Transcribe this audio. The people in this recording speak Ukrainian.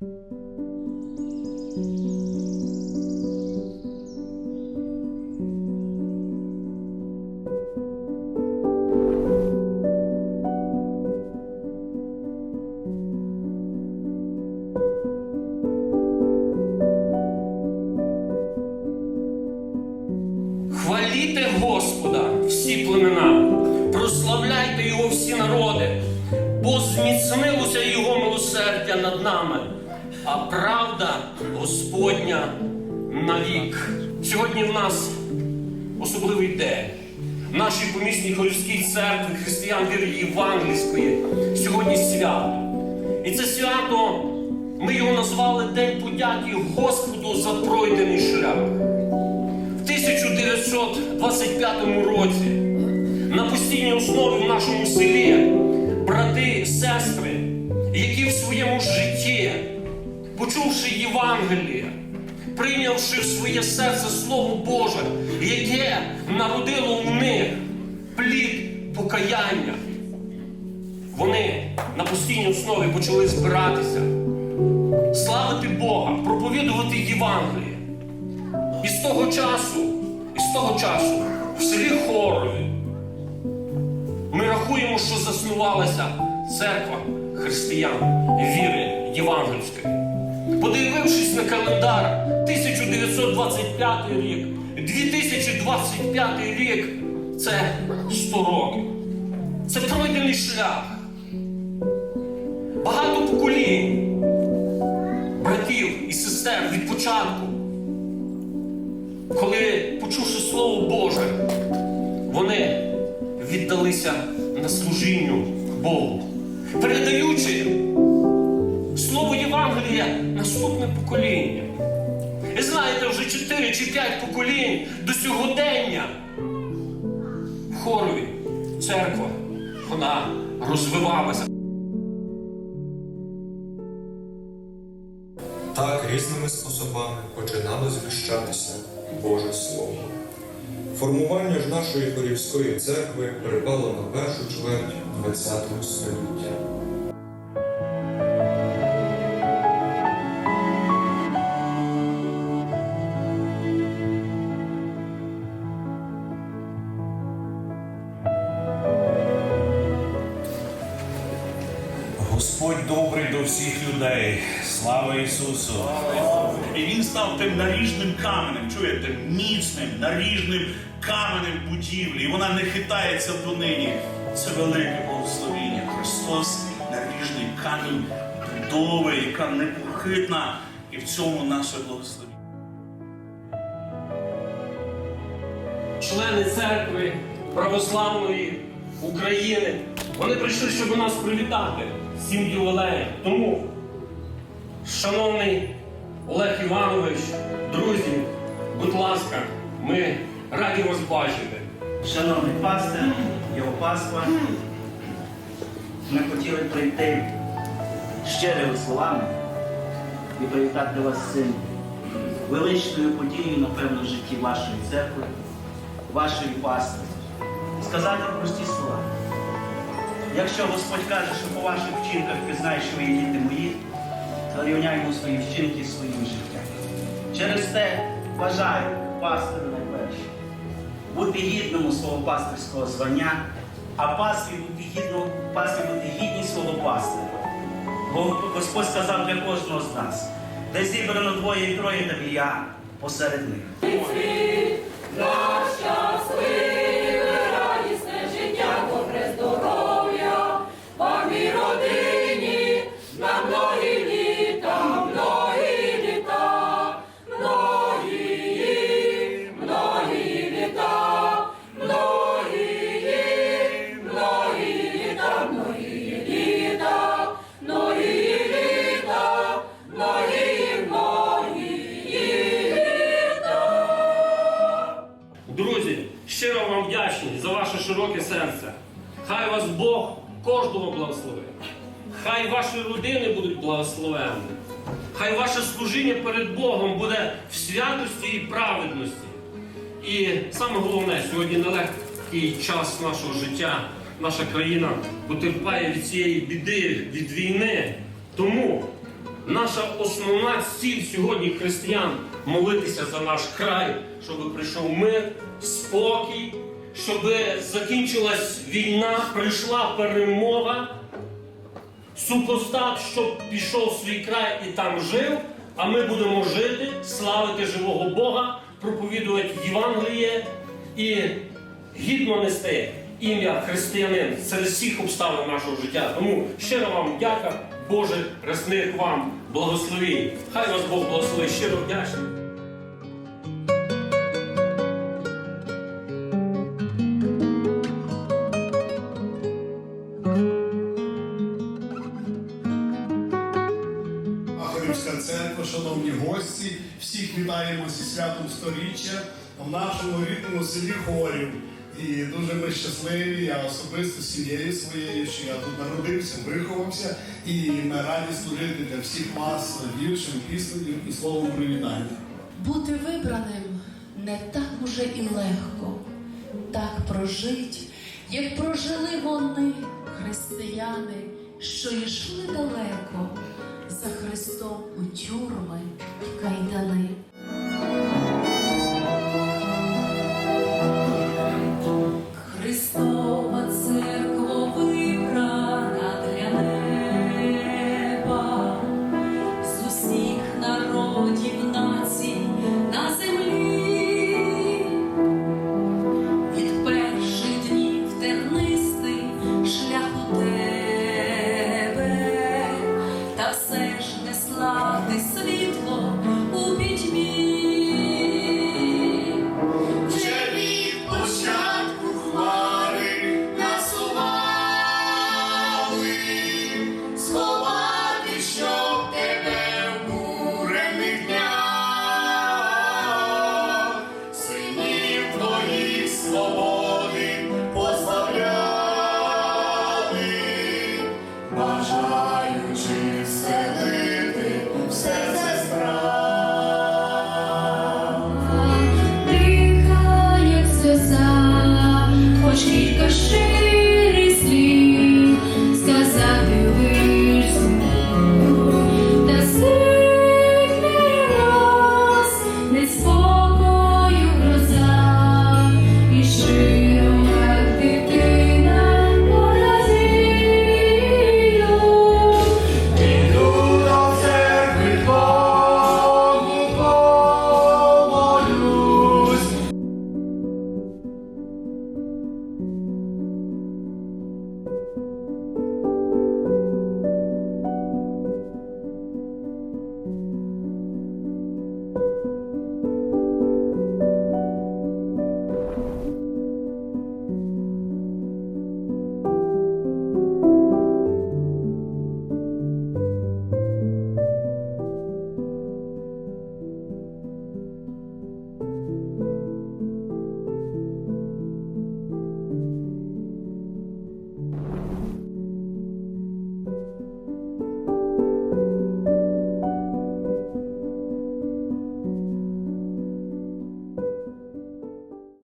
Хваліте Господа всі племена, прославляйте Його всі народи, бо зміцнилося Його милосердя над нами, а правда Господня навік. Сьогодні в нас особливий день. Нашій помісній Хорівській церкві християн віри Євангельської сьогодні свято. І це свято ми його назвали День подяки Господу за пройдений шлях. В 1925 році на постійній основі в нашому селі брати, сестри, які в своєму житті, почувши Євангеліє, прийнявши в своє серце Слово Боже, яке народило в них плід покаяння, вони на постійній основі почали збиратися, славити Бога, проповідувати Євангеліє. І з того часу, і з того часу в селі Хорові ми рахуємо, що заснувалася церква християн віри євангельської. Подивившись на календар 1925 рік, 2025 рік це 100 років. Це пройдений шлях. Багато поколінь, братів і сестер від початку коли, почувши Слово Боже, вони віддалися на служінню Богу, передаючи Слово Євангелія наступне покоління. І знаєте, вже 4 чи 5 поколінь до сьогодення в хорові церква, вона розвивалася. Так різними способами починало звіщатися Боже Слово. Формування ж нашої Хорівської церкви припало на першу чверть ХХ століття. Господь добрий до всіх людей. Слава Ісусу! І він став тим наріжним каменем, чуєте, міцним, наріжним каменем будівлі. І вона не хитається донині. Це велике благословіння. Христос наріжний камінь будови, яка непохитна, і в цьому наше благословіння. члени церкви православної України. Вони прийшли, щоб нас привітати з цим. Тому, шановний Олег Іванович, друзі, будь ласка, ми раді вас бачити. Шановний пастир, його паства, ми хотіли прийти щирими словами і привітати вас цим величною подією, напевно, в житті вашої церкви, вашої пастви. Сказати прості слова. Якщо Господь каже, що по ваших вчинках пізнаєш, що ви є діти мої, то рівняємо свої вчинки з своїм життям. Через те бажаю пастиру найперше бути гідному свого пастирського звання, а пастві бути гідно, пастві бути гідні свого пастиря. Бо Господь сказав для кожного з нас, де зібрано двоє і троє, там я посеред них. Щасливе, Друзі, щиро вам вдячні за ваше широке серце. Хай вас Бог кожного благословить. Хай ваші родини будуть благословенні. Хай ваше служіння перед Богом буде в святості і праведності. І саме головне, сьогодні нелегкий час нашого життя. Наша країна потерпає від цієї біди, від війни. Тому Наша основна ціль сьогодні християн молитися за наш край, щоб прийшов мир, спокій, щоб закінчилась війна, прийшла перемога. Супостат, щоб пішов свій край і там жив, а ми будемо жити, славити живого Бога, проповідувати Євангеліє і гідно нести ім'я християнин серед всіх обставин нашого життя. Тому щиро вам дяка, Боже, ресних вам благослові. Хай вас Бог благословить, щиро вдячний. Всіх вітаємо зі святом сторіччя в нашому рідному селі Хорів. І дуже ми щасливі, я особисто з сім'єю своєю, що я тут народився, виховався, і ми раді служити для всіх вас віршем, піснею і словом привітання. Бути вибраним не так уже і легко, так прожить, як прожили вони, християни, що йшли далеко за Христом у тюрми кайдани.